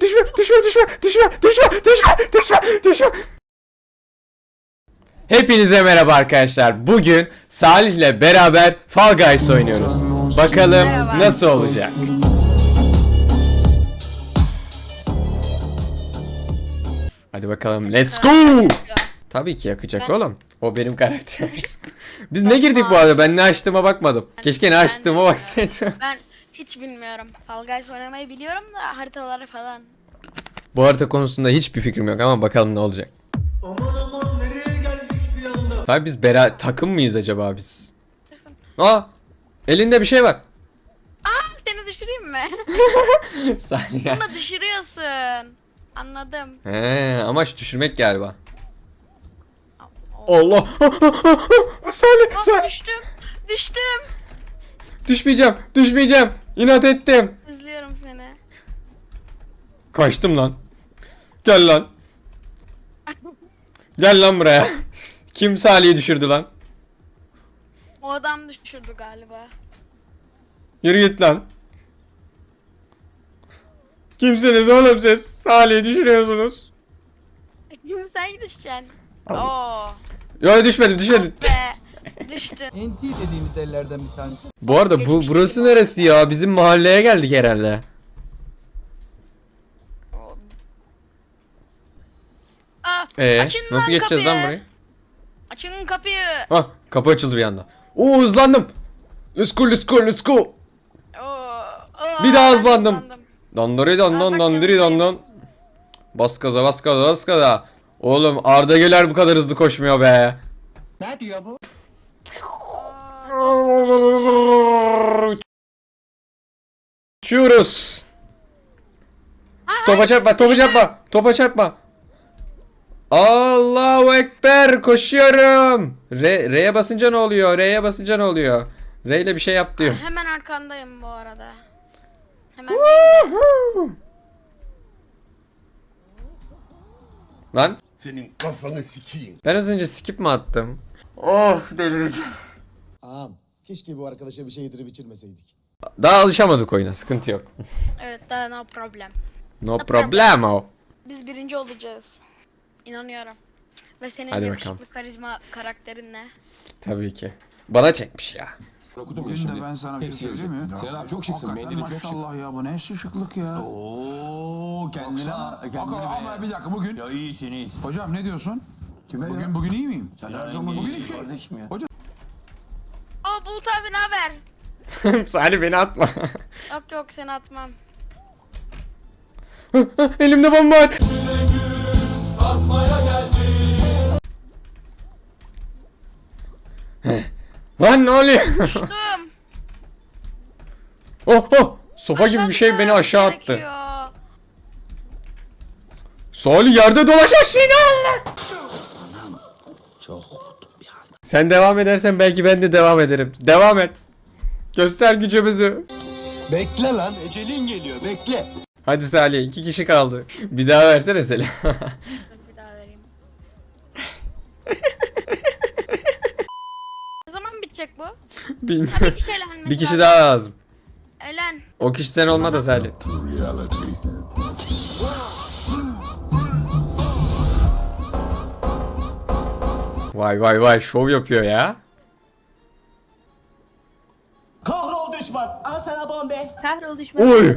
düşme, düşme, düşme, düşme, düşme, düşme, düşme, düşme. Hepinize merhaba arkadaşlar. Bugün Salih ile beraber Fall Guys oynuyoruz. Bakalım Merhaba. nasıl olacak. Hadi bakalım. Let's go. Tabii ki yakacak oğlum. O benim karakter. Biz ne girdik bu arada? Ben ne açtığıma bakmadım. Keşke ne açtığıma baksaydım. Ben hiç bilmiyorum. Fall Guys oynamayı biliyorum da haritaları falan. Bu harita konusunda hiçbir fikrim yok ama bakalım ne olacak. Aman aman nereye geldik bir anda? Tabii biz bera takım mıyız acaba biz? Aa! Elinde bir şey var. Aa seni düşüreyim mi? Saniye. Bunu düşürüyorsun. Anladım. He, amaç düşürmek galiba. Allah! Salih, Salih. düştüm. Düştüm. Düşmeyeceğim, düşmeyeceğim. İnat ettim. İzliyorum seni. Kaçtım lan. Gel lan. Gel lan buraya. Kim Salih'i düşürdü lan? O adam düşürdü galiba. Yürü git lan. Kimsiniz oğlum siz? Salih'i düşürüyorsunuz. Şimdi sen düşeceksin. Oo. Yo düşmedim, düşmedim. Be. Düştün. NT dediğimiz ellerden bir tanesi. Bu arada bu burası neresi ya? Bizim mahalleye geldik herhalde. Aa, Ee, açın nasıl lan geçeceğiz lan kapıyı. burayı? Açın kapıyı. Ah, kapı açıldı bir anda. Oo hızlandım. Let's go, let's go, let's go. Oo. Oo, Bir daha ben hızlandım. hızlandım. Dandori dandan dandiri dandan. Bas gaza, bas gaza, bas gaza. Oğlum Arda Güler bu kadar hızlı koşmuyor be. Ne diyor bu? Uçuyoruz. Topa çarpma, topa çarpma, topa çarpma. Allahu Ekber koşuyorum. R, R'ye basınca ne oluyor? R'ye basınca ne oluyor? R ile bir şey yap diyor. Hemen arkandayım bu arada. Hemen Lan Senin kafanı sikeyim. ben az önce skip mi attım? Of delireceğim. Ağam keşke bu arkadaşa bir şey yedirip içirmeseydik. Daha alışamadık oyuna sıkıntı yok. evet daha no problem. No problemo. Biz birinci olacağız. İnanıyorum. Ve senin Hadi yakışıklı bakalım. karizma karakterinle. Tabii ki. Bana çekmiş ya. Okudum Bugün şimdi. de ben sana bir Hepsi şey söyleyeyim mi? Sinan abi çok şıksın. Hakikaten Mendilin çok şık. Maşallah ya bu ne şıklık ya. Oo kendine Baksana. kendine Ama, ama bir dakika bugün. Ya iyisin iyisin. Hocam ne diyorsun? Kime bugün ya? bugün iyi miyim? Sen her zaman Bugün iyisin şey- kardeşim ya. Aa Bulut abi ne haber? Salih beni atma. Yok yok seni atmam. Elimde bomba var. Lan ne oluyor? Dım. oh oh. Sopa gibi bir şey beni aşağı attı. Salih yerde dolaşan şey ne Allah? Sen devam edersen belki ben de devam ederim. Devam et. Göster gücümüzü. Bekle lan ecelin geliyor bekle. Hadi Salih iki kişi kaldı. Bir daha versene Selim. Bir daha vereyim. ne zaman bitecek bu? Bilmiyorum. Bir kişi elenmesi Bir kişi lazım. daha lazım. Elen. O kişi sen olma da Salih. Reality. Vay vay vay şov yapıyor ya. Kahrol düşman. Al sana bombe. Kahrol düşman. Oy.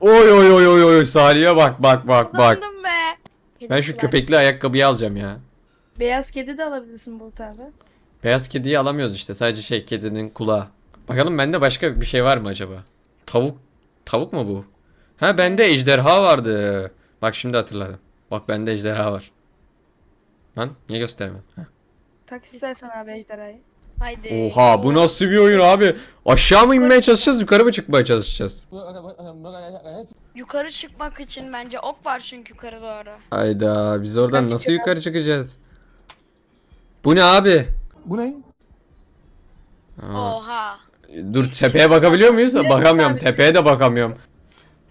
Oy oy oy oy oy Salih'e bak bak bak bak. Kazandım be. Ben şu köpekli ayakkabıyı alacağım ya. Beyaz kedi de alabilirsin Bulut abi. Beyaz kediyi alamıyoruz işte. Sadece şey kedinin kulağı. Bakalım bende başka bir şey var mı acaba? Tavuk. Tavuk mu bu? Ha bende ejderha vardı. Bak şimdi hatırladım. Bak bende ejderha var. Lan niye göstermem? Heh. Tak istersen abi ejderhayı. Haydi. Oha bu nasıl bir oyun abi? Aşağı mı inmeye çalışacağız yukarı mı çıkmaya çalışacağız? Yukarı çıkmak için bence ok var çünkü yukarı doğru. Ayda biz oradan nasıl yukarı çıkacağız? Bu ne abi? Bu ne? Aa, Oha. dur tepeye bakabiliyor muyuz? Bakamıyorum. Tepeye de bakamıyorum.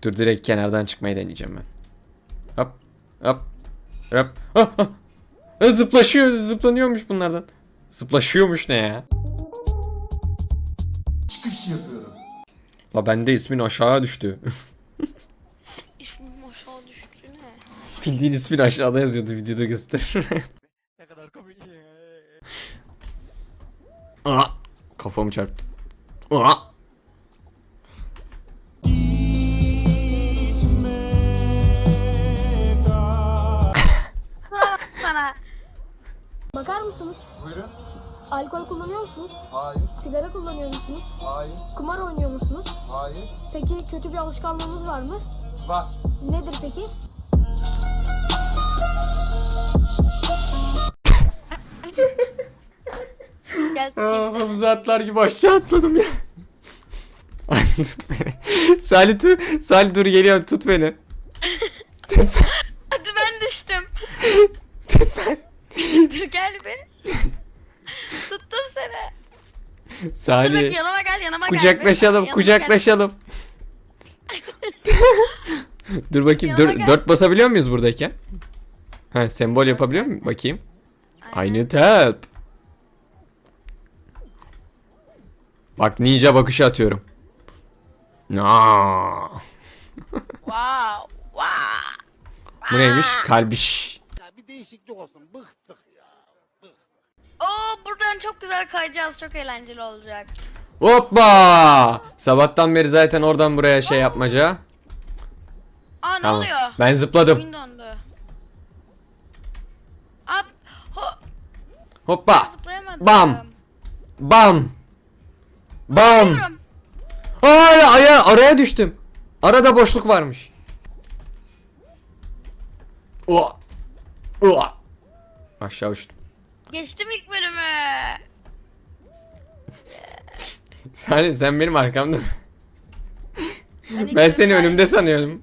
Dur direkt kenardan çıkmayı deneyeceğim ben. Hop hop hop. Ah, ah. Zıplaşıyor, zıplanıyormuş bunlardan. Zıplaşıyormuş ne ya? Çıkış yapıyorum. La bende ismin aşağıya düştü. İsmim aşağı düştü ne? Bildiğin ismin aşağıda yazıyordu videoda gösterir. Ne kadar komik. ya? Aa, kafamı çarptı. Aa. Mısınız? Buyurun. Alkol kullanıyor musunuz? Hayır. Sigara kullanıyor musunuz? Hayır. Kumar oynuyor musunuz? Hayır. Peki kötü bir alışkanlığınız var mı? Var. Nedir peki? Aa, havuza atlar gibi aşağı atladım ya. Ay tut beni. Salih, tu- Salih dur geliyorum tut beni. Tut. Hadi ben düştüm. Tut sen. Dur gel bir. Tuttum seni. Dur bak Salih. yanıma gel yanıma gel. Kucaklaşalım, Yanıma kucaklaşalım. dur bakayım, Yanıma dur, gel. dört basabiliyor muyuz buradayken? Ha, sembol yapabiliyor muyum? Bakayım. gel. Aynı tab. Bak ninja bakışı atıyorum. Na. Wow. Wow. Bu neymiş? Kalbiş. Bir değişiklik olsun. Bıktık ya. Oo buradan çok güzel kayacağız. Çok eğlenceli olacak. Hoppa! Sabahtan beri zaten oradan buraya şey yapmaca. Aa ne Tamam. oluyor? Ben zıpladım. Oyun dondu. Ab. Ho, Hoppa! zıplayamadım. Bam. Bam! Bam! Ay aya araya düştüm. Arada boşluk varmış. Ua. Ua. Aşağı uçtum. Geçtim ilk bölümü. Sen sen benim arkamda. Ben, ilk Ben seni önümde sanıyordum. yeni-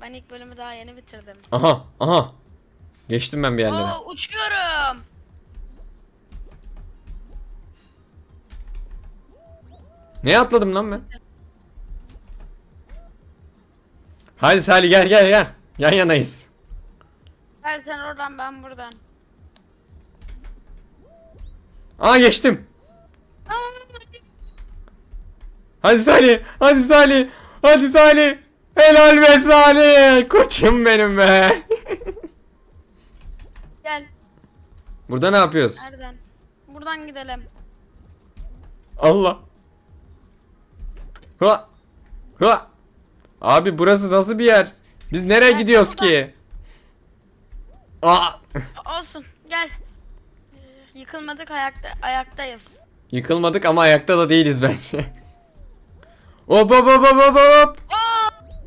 Ben ilk bölümü daha yeni bitirdim. Aha, aha. Geçtim ben bir yerlere. Oo uçuyorum. Neye atladım lan ben? Hadi Salih gel gel gel. Yan yanayız. Ver sen oradan ben buradan. Aa geçtim. Hadi Salih. Hadi Salih. Hadi Salih. Helal be Salih. Koçum benim be. Gel. Burada ne yapıyoruz? Nereden? Buradan gidelim. Allah. Ha. Ha. Abi burası nasıl bir yer? Biz nereye gidiyoruz ki? Aa. Olsun. Gel. Yıkılmadık ayakta ayaktayız. Yıkılmadık ama ayakta da değiliz bence. Hop hop hop hop hop hop.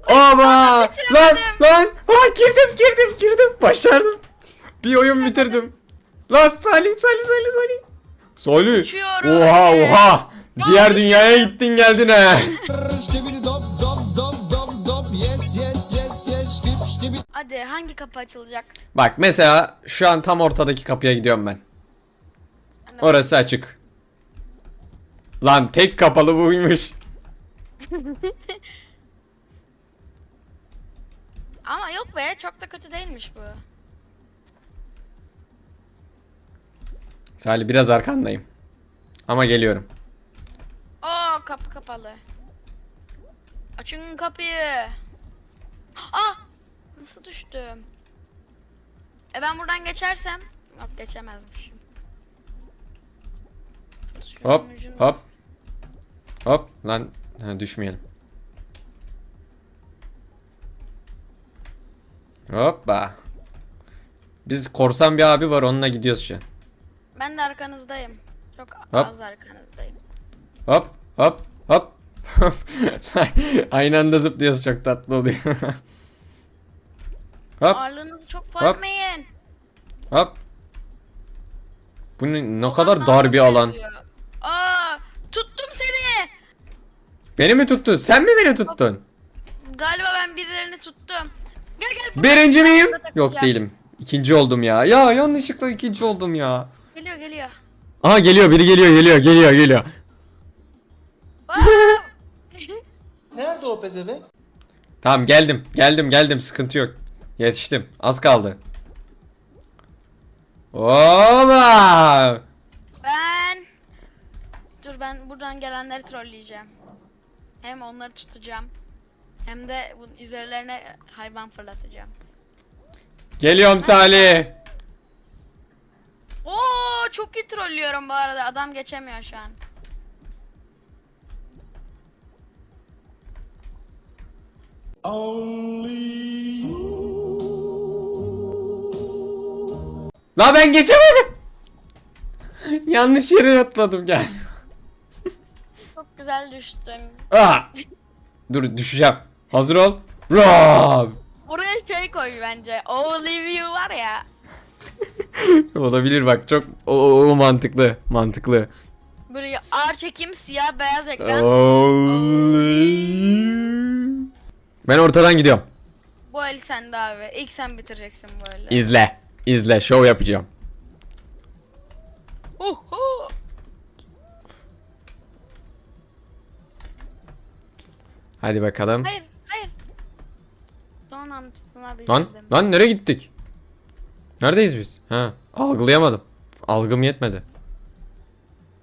Ama lan lan ha girdim girdim girdim başardım. Bir oyun bitirdim. Lan Salih Salih Salih Salih. Salih. Uçuyorum. Oha oha. Diğer dünyaya gittin geldin ha. Hadi hangi kapı açılacak? Bak mesela şu an tam ortadaki kapıya gidiyorum ben. Orası açık. Lan tek kapalı buymuş. Ama yok be çok da kötü değilmiş bu. Salih biraz arkandayım. Ama geliyorum. Oo kapı kapalı. Açın kapıyı. Ah! Nasıl düştüm? E ben buradan geçersem? Yok geçemezmişim. Hop hop. Hop lan ha, düşmeyelim. Hoppa. Biz korsan bir abi var onunla gidiyoruz şu an. Ben de arkanızdayım. Çok Hop. az arkanızdayım. Hop hop hop. Aynı anda zıplıyoruz çok tatlı oluyor. hop Ağırlığınızı çok bozmayın. hop. Bu ne, ne kadar dar bir alan. Aa, tuttum seni. Beni mi tuttun? Sen mi beni tuttun? Galiba ben birilerini tuttum. Gel gel. Birinci miyim? Yok değilim. İkinci oldum ya. Ya yanlışlıkla ikinci oldum ya. Geliyor geliyor. Aha geliyor biri geliyor geliyor geliyor geliyor. Nerede o pezevenk? Tamam geldim geldim geldim sıkıntı yok. Yetiştim az kaldı. Oba! ben Dur ben buradan gelenleri trolleyeceğim. Hem onları tutacağım. Hem de bunun üzerlerine hayvan fırlatacağım. Geliyorum Salih. Oo çok iyi trollüyorum bu arada. Adam geçemiyor şu an. La ben geçemedim. Yanlış yere atladım gel. Güzel düştün. Ah! Dur düşeceğim. Hazır ol. Rob. Buraya şey koy bence. Olive you var ya. Olabilir bak çok o, o- o mantıklı mantıklı. Böyle ağır çekim siyah beyaz ekran. Ben ortadan gidiyorum. Bu el sende abi. İlk sen bitireceksin eli. İzle. İzle. Şov yapacağım. Hadi bakalım. Hayır hayır. Son an tutunabildim. Lan lan nereye gittik? Neredeyiz biz? Ha, algılayamadım. Algım yetmedi.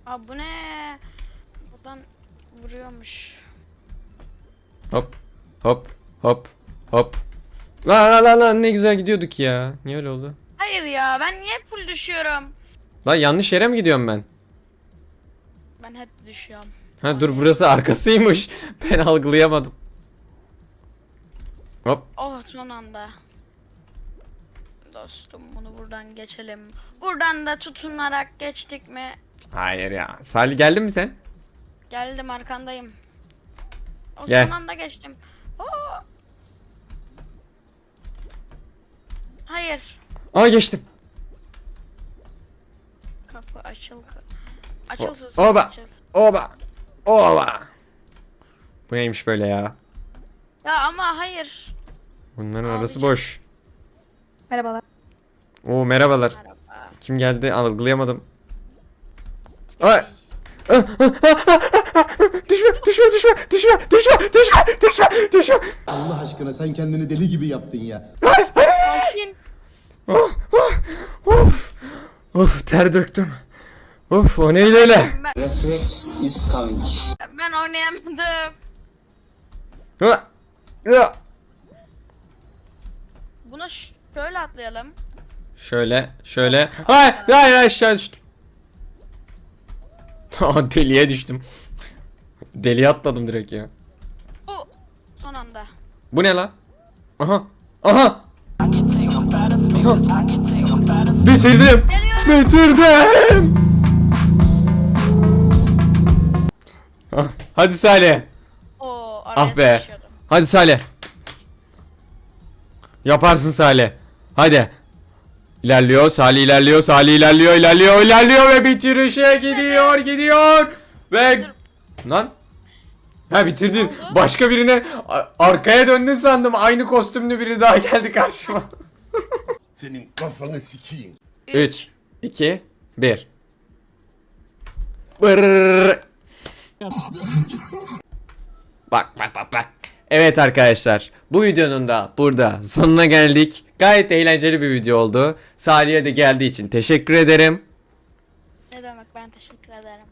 Aa bu ne? Buradan vuruyormuş. Hop hop hop hop. La la la la ne güzel gidiyorduk ya. Niye öyle oldu? Hayır ya ben niye full düşüyorum? Lan yanlış yere mi gidiyorum ben? Ben hep düşüyorum. Ha dur burası arkasıymış. Ben algılayamadım. Hop. Oh son anda. Dostum bunu buradan geçelim. Buradan da tutunarak geçtik mi? Hayır ya. Salih geldin mi sen? Geldim arkandayım. O Gel. son anda geçtim. Oo. Hayır. Aa geçtim. Kapı açıl. Açıl O- sus. oba. Açıl. Oba. Oba. Bu neymiş böyle ya? Ya ama hayır. Bunların arası boş. Merhabalar. Oo merhabalar. Merhaba. Kim geldi? Algılayamadım. Ay. Düşme, düşme, düşme, düşme, düşme, düşme, düşme, düşme. Allah aşkına sen kendini deli gibi yaptın ya. Sakin. Oh, oh, of, of, ter döktüm. Of, o neydi öyle? Reflex is coming. Ben oynayamadım. Ha, ya. Buna ş- şöyle atlayalım. Şöyle, şöyle. Hayır, hayır, aşağı düştüm. Aa, deliye düştüm. Deliye atladım direkt ya. Bu son anda. Bu ne lan? Aha, aha. Aha. Bitirdim. Bitirdim. Hadi Salih. Oo, araya Ah be. sıkışıyordum. Hadi Salih. Yaparsın Salih. Hadi. İlerliyor, Salih ilerliyor, Salih ilerliyor, ilerliyor, ilerliyor ve bitirişe gidiyor, gidiyor. Ve lan Ha bitirdin. Başka birine a- arkaya döndün sandım. Aynı kostümlü biri daha geldi karşıma. Senin kafanı sikeyim. 3 2 1 Bırrrr. Bak bak bak bak. Evet arkadaşlar bu videonun da burada sonuna geldik. Gayet eğlenceli bir video oldu. Salih'e de geldiği için teşekkür ederim. Ne demek ben teşekkür ederim.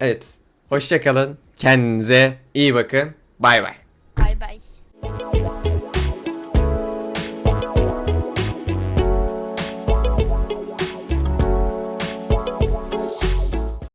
Evet. Hoşçakalın. Kendinize iyi bakın. Bay bay.